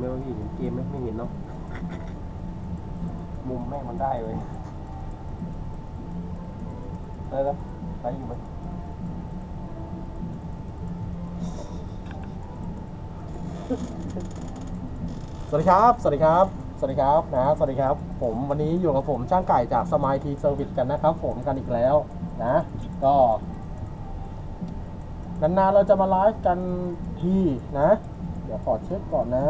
มไหมวะพี่เห็นเกมไหมไม่เห็นเนาะมุมแม่งมันได้เลยได้แล้วได้อยู่ไหมสวัสดีครับ สวัสดีครับ สวัสดีครับนะ สวัสดีครับ ผมวันนี้อยู่กับผมช่างไก่จากสมายทีเซอร์วิสกันนะครับ ผมกันอีกแล้วนะ ก็นานๆเราจะมาไลฟ์กันทีนะ ดี๋ยวขอเช็คก่อนนะ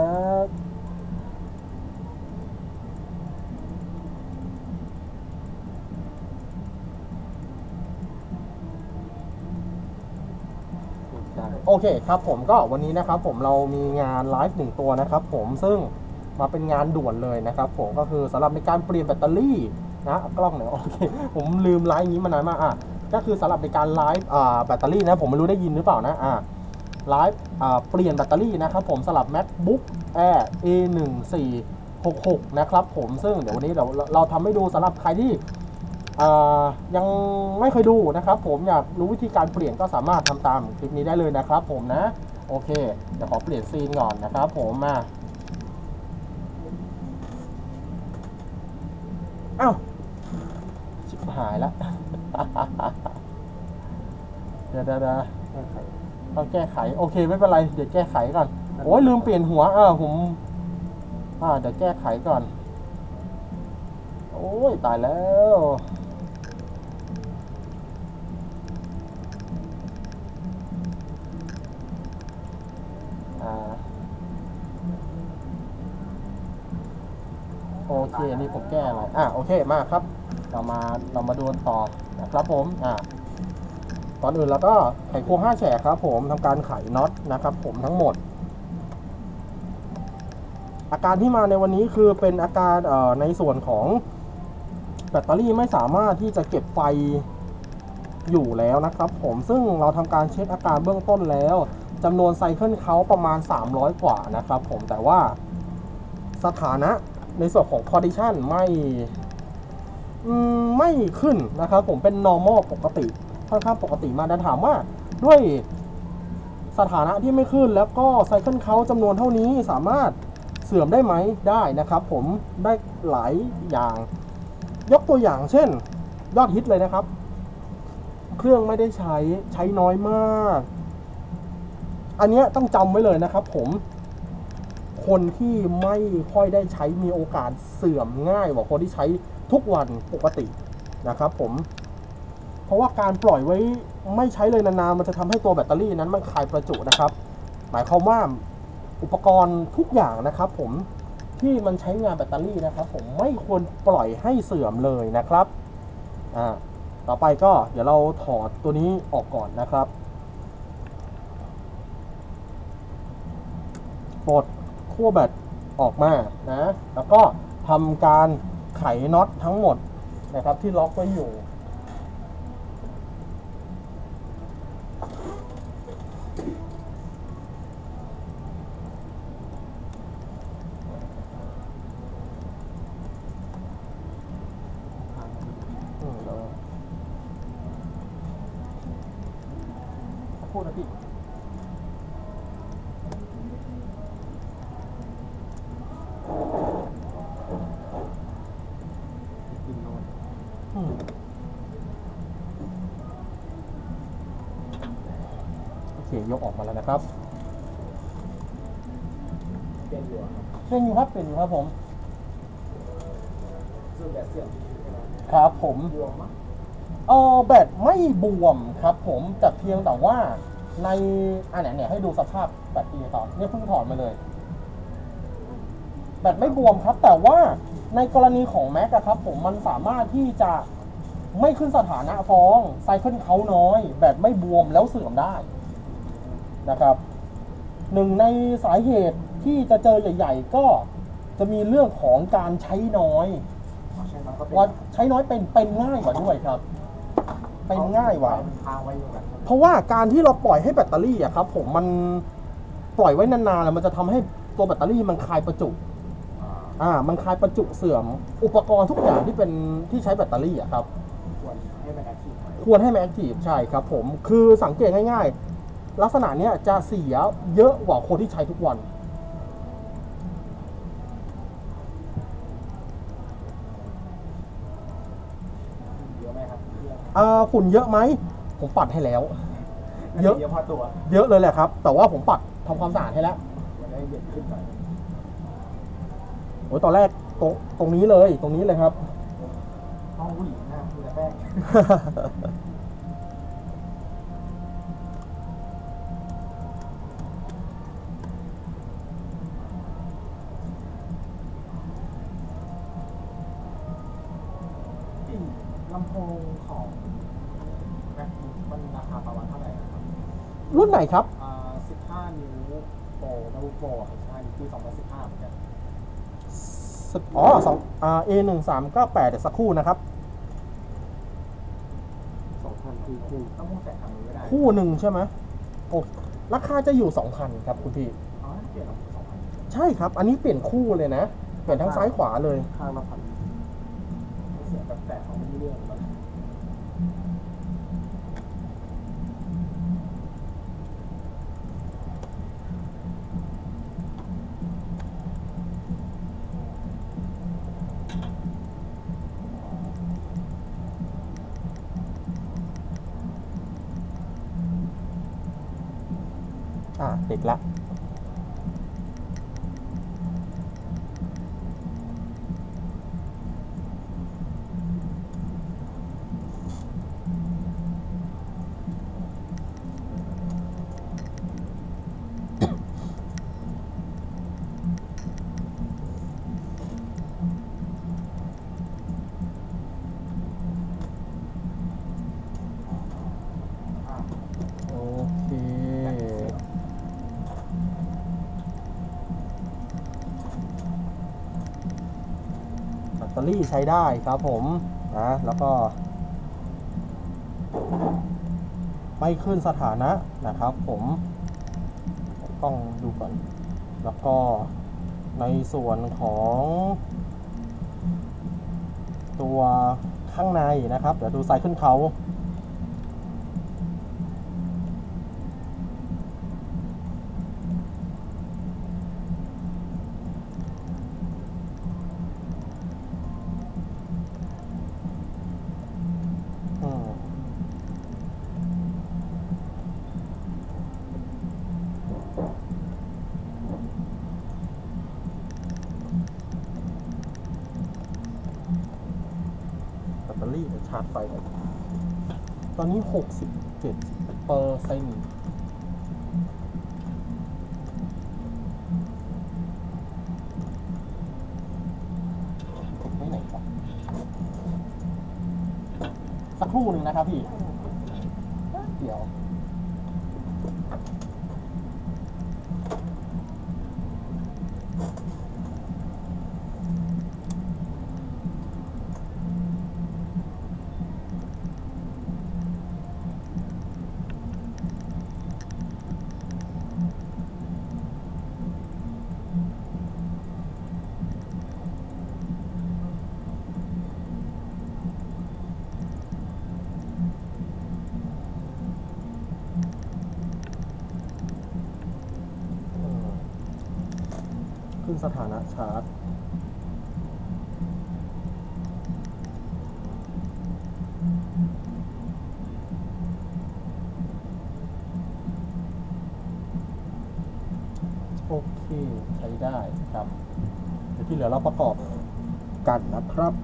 โอเคครับผมก็วันนี้นะครับผมเรามีงานไลฟ์หนึ่งตัวนะครับผมซึ่งมาเป็นงานด่วนเลยนะครับผมก็คือสำหรับในการเปลี่ยนแบตเตอรี่นะกล้องหน่อยโอเคผมลืมไลฟ์อย่างนี้มานานมากอะก็คือสำหรับในการไลฟ์อ่าแบตเตอรี่นะผมไม่รู้ได้ยินหรือเปล่านะอ่า ไลฟ์เปลี่ยนแบตเตอรี่นะครับผมสำหรับ MacBook Air A1466 นะครับผมซึ่งเดี๋ยววันนี้เราเราทำให้ดูสำหรับใครที่ยังไม่เคยดูนะครับผมอยากรู้วิธีการเปลี่ยนก็สามารถทำตามคลิปนี้ได้เลยนะครับผมนะ โอเค เดี๋ยวขอเปลี่ยนซีนก่อนนะครับผมมาอ้าวชิบหายแล้วเดี๋ยวเดี๋ยว เดี๋ยวต้องแก้ไข โอเคไม่เป็นไร เดี๋ยวแก้ไขก่อน โอ้ยลืมเปลี่ยนหัวเออผม อ่า เดี๋ยวแก้ไขก่อน โอ้ยตายแล้วอ่าโอเค นี่ผมแก้อะไร อะ โอเค มาครับ เรามา เรามาดูกันต่อนะครับผม อ่า ก่อนอื่นเราก็ไขควงห้าแฉกครับผมทำการไขน็อตนะครับ ผมทั้งหมด อาการที่มาในวันนี้คือเป็นอาการในส่วนของแบตเตอรี่ไม่สามารถที่จะเก็บไฟอยู่แล้วนะครับผมซึ่งเราทำการเช็คอาการเบื้องต้นแล้วจำนวนไซเคิลเขาประมาณ 300 กว่านะครับผมแต่ว่าสถานะในส่วนของ condition ไม่ไม่ขึ้นนะครับผมเป็น normal ปกติ ค่อนข้างปกติมากแต่ถามว่าด้วยสถานะที่ไม่ขึ้นแล้วก็ไซเคิลเขาจำนวนเท่านี้สามารถเสื่อมได้ไหมได้นะครับผมได้หลายอย่าง ยกตัวอย่างเช่น ยอดฮิตเลยนะครับ เครื่องไม่ได้ใช้ใช้น้อยมาก อันเนี้ยต้องจำไว้เลยนะครับผมคนที่ไม่ค่อยได้ใช้มีโอกาสเสื่อมง่ายกว่าคนที่ใช้ทุกวันปกตินะครับผม เพราะว่าการปล่อยไว้ไม่ใช้เลยนานๆมันจะทำให้ตัวแบตเตอรี่นั้นมันคายประจุนะครับ หมายความว่าอุปกรณ์ทุกอย่างนะครับ ผมที่มันใช้งานแบตเตอรี่นะครับ ผมไม่ควรปล่อยให้เสื่อมเลยนะครับอ่าต่อไปก็เดี๋ยวเราถอดตัวนี้ออกก่อนนะครับปลดขั้วแบตออกมานะ แล้วก็ทำการไขน็อตทั้งหมดนะครับที่ล็อกไว้อยู่ อืมแล้ว พูดนะพี่อืมโอเค ยกออกมาแล้วนะครับเป็นอยู่ครับเป็นอยู่ครับเป็นอยู่ครับผมซึ่งแบบเสื่อมครับผมบวมมั้ง เออแบตไม่บวมครับผมแต่เพียงแต่ว่า ในอันไหนเนี่ยให้ดูสภาพแบตดีต่อนเนี่ยเพิ่งถอดมาเลย แบตไม่บวมครับ แต่ว่าในกรณีของแม็กอะครับ ผมมันสามารถที่จะไม่ขึ้นสถานะฟ้องไซเคิลเขาน้อย แบตไม่บวมแล้วเสื่อมได้นะครับหนึ่งในสาเหตุที่จะเจอใหญ่ ๆ ก็จะมีเรื่องของการใช้น้อยใช่ไหมก็เป็นว่าใช้น้อยเป็นเป็นง่ายกว่าด้วยครับ เป็นง่ายกว่าทางไว้อยู่แบบเพราะว่าการที่เราปล่อยให้แบตเตอรี่อะครับ ผมมันปล่อยไว้นานๆแล้วมันจะทำให้ตัวแบตเตอรี่มันคลายประจุ อ่า มันคลายประจุเสื่อม อุปกรณ์ทุกอย่างที่เป็นที่ใช้แบตเตอรี่อะครับ ควรให้มันแอคทีฟหน่อยควรให้มันแอคทีฟใช่ครับผม คือสังเกตง่ายๆ ลักษณะเนี้ยจะเสียเยอะกว่าคนที่ใช้ทุกวัน อ่าฝุ่นเยอะไหม ผมปัดให้แล้ว เยอะ เยอะพอตัวเยอะเลยแหละครับ แต่ว่าผมปัดทำความสะอาดให้แล้วมันได้เย็นขึ้นหน่อยโอ้ยตอนแรกตรงตรงนี้เลย ตรงนี้เลยครับ ห้องผู้หญิงหน้ามีแต่แป้ง รุ่นไหนครับ อ่า15 นิ้วโปรโน้ตบุ๊กโปรครับ15นิ้วปี2015เหมือนกันอ๋อสองอ่า A หนึ่งสามเก้าแปดเดี๋ยวสักครู่นะครับ2,000คือคู่ต้องมุ่งแต่ทางนี้ไม่ได้คู่หนึ่งใช่ไหมโอ้ราคาจะอยู่สองพันครับคุณพี่ อ๋อเปลี่ยนออกสองพันใช่ครับ อันนี้เปลี่ยนคู่เลยนะ เปลี่ยนทั้งซ้ายขวาเลย ข้างละพันเสียงแบบแตกของไม่รู้เรื่องแบบ อ่าติดละ รี่ใช้ได้ครับผมนะแล้วก็ ไม่ขึ้นสถานะนะครับผมต้องดูก่อน แล้วก็ในส่วนของตัวข้างในนะครับ เดี๋ยวดูไซส์ขึ้นเขาาร์จไฟก่อนตอนนี้หกสิบเปอร์เซ็นต์ไม่ไหนครับสักครู่หนึ่งนะครับพี่ เดี๋ยว อืม ขึ้นสถานะชาร์จ โอเค ใช้ได้ครับ เดี๋ยวที่เหลือเราประกอบกันนะครับ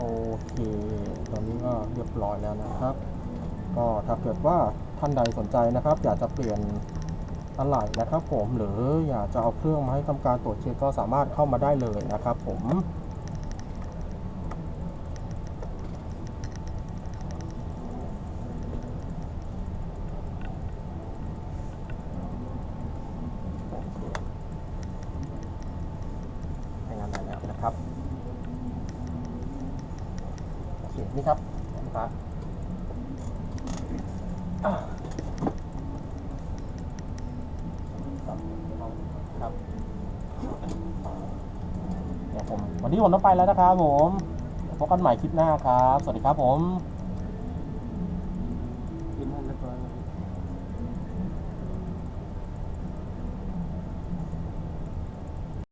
โเค ตอนนี้ก็เรียบร้อยแล้วนะครับ ก็ถ้าเกิดว่าท่านใดสนใจนะครับ อยากจะเปลี่ยนอะไหล่นะครับ ผมหรืออยากจะเอาเครื่องมาให้ทำการตรวจเช็คก็สามารถเข้ามาได้เลยนะครับ ผม ใช้งานได้แล้วนะครับ โอเค นี่ครับลูกค้าอ่า ครับเดี๋ยวผมวันนี้ผมต้องไปแล้วนะครับผมพบกันใหม่คลิปหน้าครับ สวัสดีครับผม